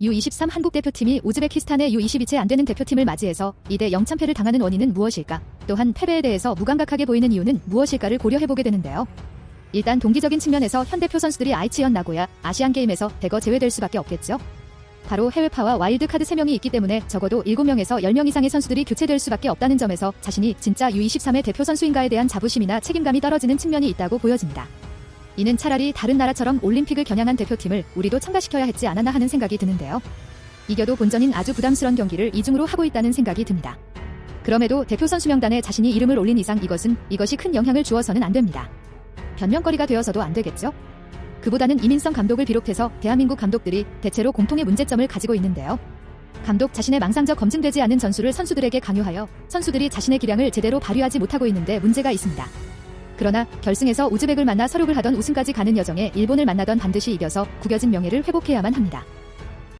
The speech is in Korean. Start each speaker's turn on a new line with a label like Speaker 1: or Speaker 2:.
Speaker 1: U23 한국 대표팀이 우즈베키스탄의 U22 채 안 되는 대표팀을 맞이해서 2대 0참패를 당하는 원인은 무엇일까? 또한 패배에 대해서 무감각하게 보이는 이유는 무엇일까를 고려해보게 되는데요. 일단 동기적인 측면에서 현 대표 선수들이 아이치현 나고야 아시안 게임에서 대거 제외될 수밖에 없겠죠. 바로 해외파와 와일드카드 3명이 있기 때문에 적어도 7명에서 10명 이상의 선수들이 교체될 수밖에 없다는 점에서 자신이 진짜 U23의 대표 선수인가에 대한 자부심이나 책임감이 떨어지는 측면이 있다고 보여집니다. 이는 차라리 다른 나라처럼 올림픽을 겨냥한 대표팀을 우리도 참가시켜야 했지 않았나 하는 생각이 드는데요. 이겨도 본전인 아주 부담스러운 경기를 이중으로 하고 있다는 생각이 듭니다. 그럼에도 대표 선수 명단에 자신이 이름을 올린 이상 이것은 이것이 큰 영향을 주어서는 안 됩니다. 변명거리가 되어서도 안 되겠죠? 그보다는 이민성 감독을 비롯해서 대한민국 감독들이 대체로 공통의 문제점을 가지고 있는데요. 감독 자신의 망상적 검증되지 않은 전술을 선수들에게 강요하여 선수들이 자신의 기량을 제대로 발휘하지 못하고 있는데 문제가 있습니다. 그러나 결승에서 우즈벡을 만나 서륙을 하던 우승까지 가는 여정에 일본을 만나던 반드시 이겨서 구겨진 명예를 회복해야만 합니다.